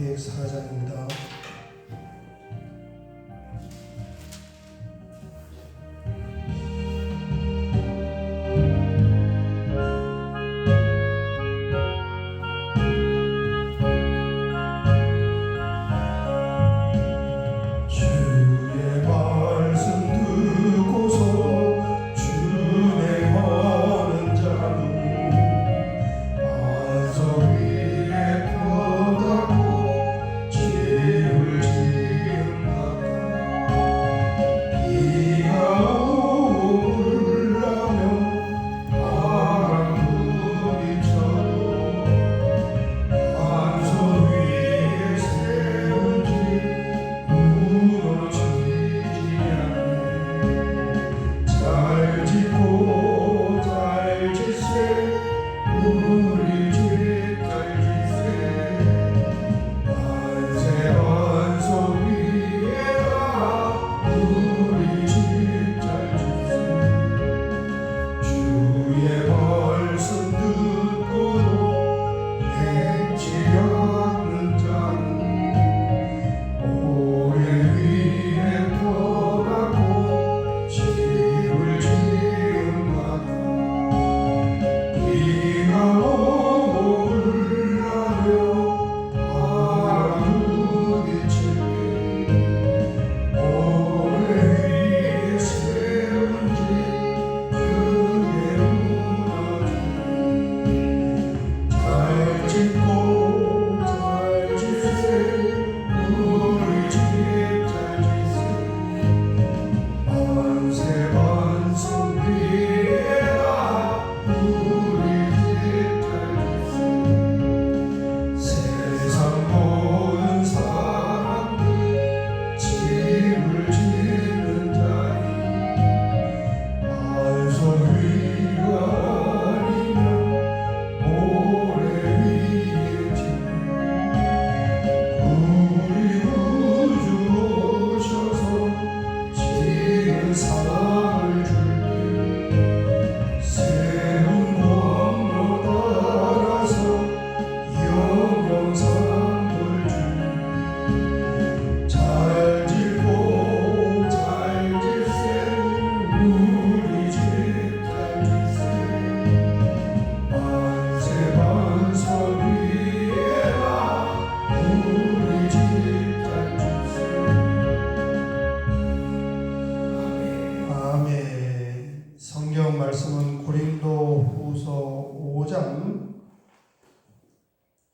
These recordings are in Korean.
찬송가 204장입니다. 말씀은 고린도 후서 5장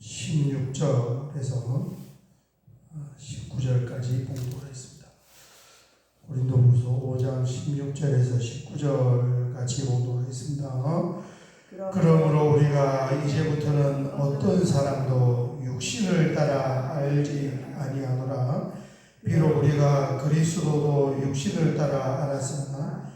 16절에서 19절까지 봉독하겠습니다. 고린도 후서 5장 16절에서 19절 같이 봉독하겠습니다. 그러므로 우리가 이제부터는 어떤 사람도 육신을 따라 알지 아니하노라 비록 우리가 그리스도도 육신을 따라 알았으나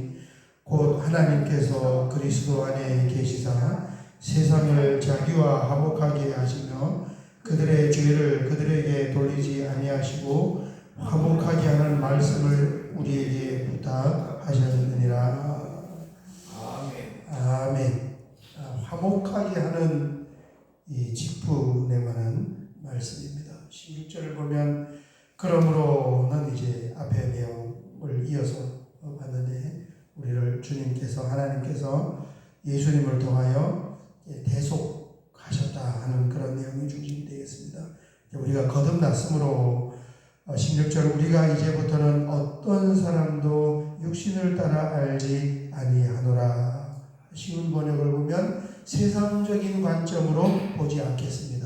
곧 하나님께서 그리스도 안에 계시사 세상을 자기와 화목하게 하시며 그들의 죄를 그들에게 돌리지 아니하시고 화목하게 하는 말씀을 우리에게 부탁하셨느니라. 아멘. 아, 화목하게 하는 이 직분에 관한 말씀입니다. 16절을 보면 그러므로는 이제 앞에 내용을 이어서 봤는데 우리를 주님께서 하나님께서 예수님을 통하여 대속하셨다 하는 그런 내용이 중심이 되겠습니다. 우리가 거듭났으므로 16절 우리가 이제부터는 어떤 사람도 육신을 따라 알지 아니하노라. 쉬운 번역을 보면 세상적인 관점으로 보지 않겠습니다.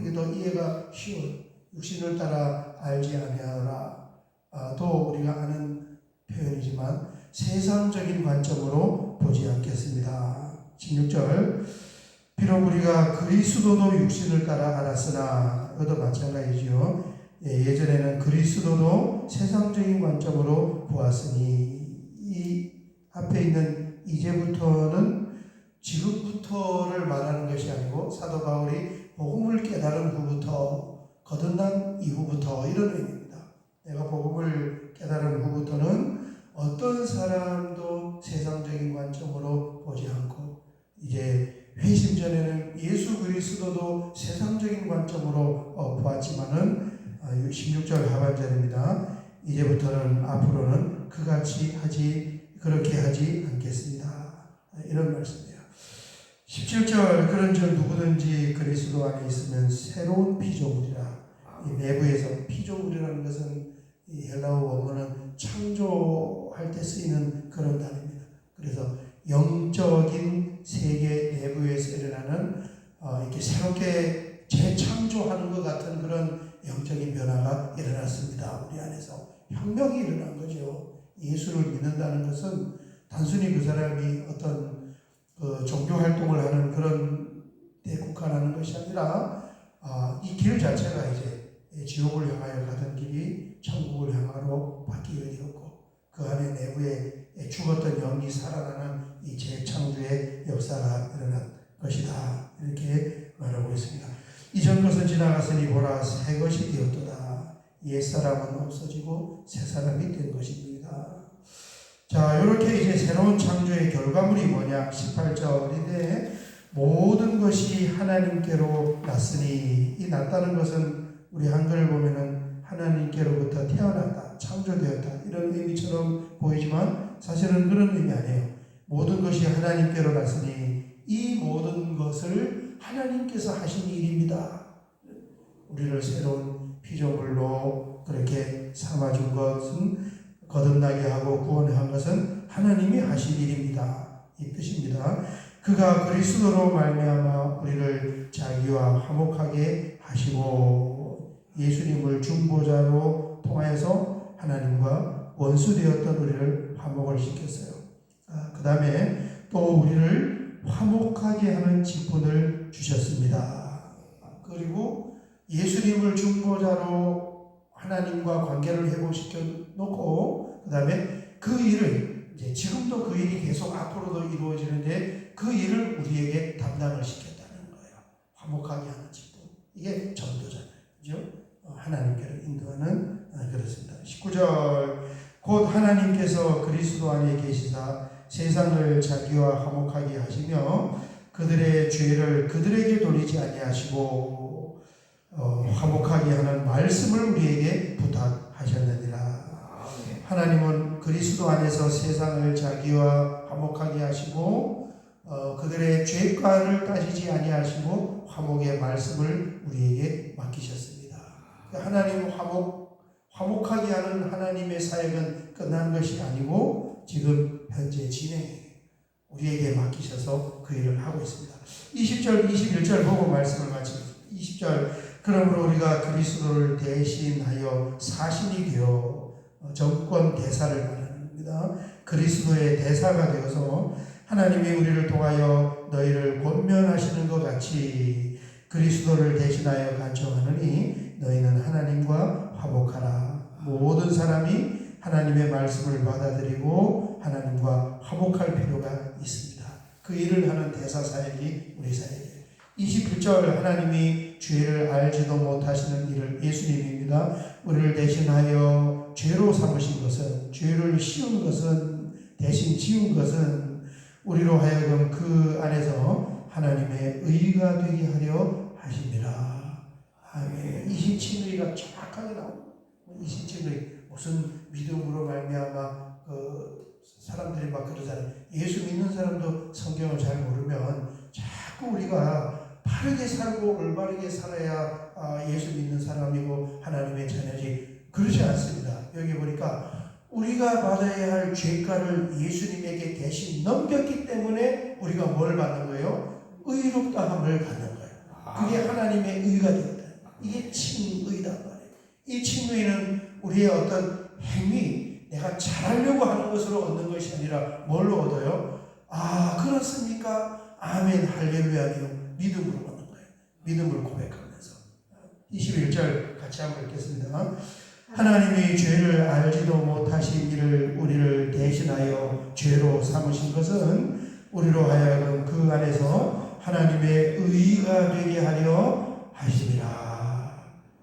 이게 더 이해가 쉬운 육신을 따라 알지 아니하노라. 아, 또 우리가 아는 표현이지만 세상적인 관점으로 보지 않겠습니다. 16절 비록 우리가 그리스도도 육신을 따라 알았으나 이것도 마찬가지죠. 예, 예전에는 그리스도도 세상적인 관점으로 보았으니 이 앞에 있는 이제부터는 지금부터를 말하는 것이 아니고 사도 바울이 복음을 깨달은 후부터 거듭난 이후부터 이런 의미입니다. 내가 복음을 깨달은 후부터는 어떤 사람도 세상적인 관점으로 보지 않고 이제 회심 전에는 예수 그리스도도 세상적인 관점으로 어, 보았지만은 어, 16절 하반절입니다. 이제부터는 앞으로는 그같이 하지 그렇게 하지 않겠습니다. 이런 말씀이에요. 17절 그런즉 누구든지 그리스도 안에 있으면 새로운 피조물이라. 이 내부에서 피조물이라는 것은 이 헬라어 원문은 창조할 때 쓰이는 그런 단어입니다. 그래서 영적인 세계 내부에서 일어나는 어, 이렇게 새롭게 재창조하는 것 같은 그런 영적인 변화가 일어났습니다. 우리 안에서 혁명이 일어난 거죠. 예수를 믿는다는 것은 단순히 그 사람이 어떤 그 종교 활동을 하는 그런 데 국한하는 것이 아니라 아, 이길 자체가 이제 지옥을 향하여 가던 길이 천국을 향하로 바뀌게 되었고 그 안에 내부에 죽었던 영이 살아나는 이 재창조의 역사가 일어난 것이다 이렇게 말하고 있습니다. 이전 것은 지나갔으니 보라 새 것이 되었도다 옛 사람은 없어지고 새 사람이 된 것입니다. 자 이렇게 이제 새로운 창조의 결과물이 뭐냐 18절인데 모든 것이 하나님께로 났으니 이 났다는 것은 우리 한글을 보면은 하나님께로부터 태어났다, 창조되었다 이런 의미처럼 보이지만 사실은 그런 의미 아니에요. 모든 것이 하나님께로 났으니 이 모든 것을 하나님께서 하신 일입니다. 우리를 새로운 피조물로 그렇게 삼아준 것은 거듭나게 하고 구원한 것은 하나님이 하신 일입니다. 이 뜻입니다. 그가 그리스도로 말미암아 우리를 자기와 화목하게 하시고 예수님을 중보자로 통하여서 하나님과 원수되었던 우리를 화목을 시켰어요. 아, 그 다음에 또 우리를 화목하게 하는 직분을 주셨습니다. 그리고 예수님을 중보자로 하나님과 관계를 회복시켜 놓고 그 다음에 그 일을 이제 지금도 그 일이 계속 앞으로도 이루어지는데 그 일을 우리에게 담당을 시켰다는 거예요. 화목하게 하는 직분. 이게? 어, 하나님께로 인도하는 아, 그렇습니다. 19절 곧 하나님께서 그리스도 안에 계시사 세상을 자기와 화목하게 하시며 그들의 죄를 그들에게 돌리지 아니하시고 어, 화목하게 하는 말씀을 우리에게 부탁하셨느니라. 하나님은 그리스도 안에서 세상을 자기와 화목하게 하시고 어, 그들의 죄과를 따지지 아니하시고 화목의 말씀을 우리에게 맡기셨습니다. 하나님 화목 화목하게 하는 하나님의 사역은 끝난 것이 아니고 지금 현재 진행 우리에게 맡기셔서 그 일을 하고 있습니다. 20절 21절 보고 말씀을 마치겠습니다. 20절 그러므로 우리가 그리스도를 대신하여 사신이 되어 정권 대사를 말합니다. 그리스도의 대사가 되어서 하나님이 우리를 통하여 너희를 권면하시는 것 같이 그리스도를 대신하여 간청하느니 너희는 하나님과 화목하라. 모든 사람이 하나님의 말씀을 받아들이고 하나님과 화목할 필요가 있습니다. 그 일을 하는 대사 사역이 우리 사역이에요. 21절 하나님이 죄를 알지도 못하시는 일을 예수님입니다. 우리를 대신하여 죄로 삼으신 것은 죄를 씌운 것은 대신 지운 것은 우리로 하여금 그 안에서 하나님의 의가 되게 하려 하십니다. 아멘. 이 칭의가 정확하게 나옵니다. 이 칭의 무슨 믿음으로 말미암아 그 사람들이 막 그러잖아요. 예수 믿는 사람도 성경을 잘 모르면 자꾸 우리가 바르게 살고 올바르게 살아야 아, 예수 믿는 사람이고 하나님의 자녀지 그러지 않습니다. 여기 보니까 우리가 받아야 할 죄가를 예수님에게 대신 넘겼기 때문에 우리가 뭘 받는 거예요? 의롭다함을 받는 거예요. 그게 하나님의 의가 되었다. 이게 칭의다 말이에요. 이 칭의는 우리의 어떤 행위, 내가 잘하려고 하는 것으로 얻는 것이 아니라 뭘로 얻어요? 아, 그렇습니까? 아멘 할렐루야요 믿음으로 받는 거예요. 믿음을 고백하면서 21절 같이 한번 읽겠습니다. 하나님이 죄를 알지도 못하신 이를 우리를 대신하여 죄로 삼으신 것은 우리로 하여금 그 안에서 하나님의 의가 되게 하려 하심이라.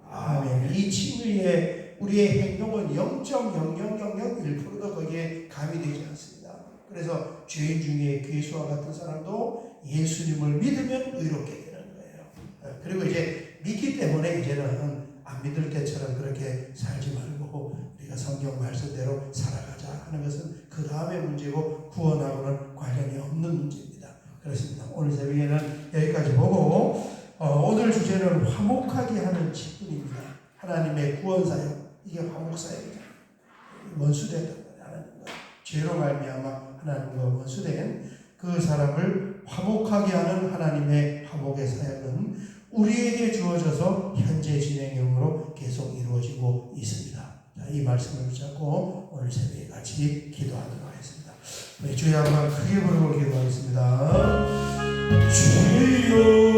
아멘. 이 칭의에 우리의 행동은 0.0001%도 거기에 가미되지 않습니다. 그래서 죄인 중에 괴수와 같은 사람도 예수님을 믿으면 의롭게 되는 거예요. 어, 그리고 이제 믿기 때문에 이제는 안 믿을 때처럼 그렇게 살지 말고 우리가 성경 말씀대로 살아가자 하는 것은 그 다음의 문제고 구원하고는 관련이 없는 문제입니다. 그렇습니다. 오늘 새벽에는 여기까지 보고 어, 오늘 주제는 화목하게 하는 직분입니다. 하나님의 구원 사역 이게 화목 사역이죠. 원수된 하나님과 죄로 말미암아 하나님과 원수된 그 사람을 화목하게 하는 하나님의 화목의 사역은 우리에게 주어져서 현재 진행형으로 계속 이루어지고 있습니다. 자, 이 말씀을 붙잡고 오늘 새벽에 같이 기도하도록 하겠습니다. 우리 주여 한번 크게 부르고 기도하겠습니다. 주여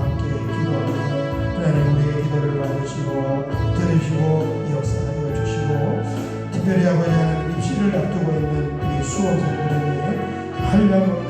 함께 기도합니다. 하나님 우리의 기도를 받으시고 들으시고 역사하여 주시고 특별히 아버지 하나님 입시를 앞두고 있는 우리 수험생들에게 한량없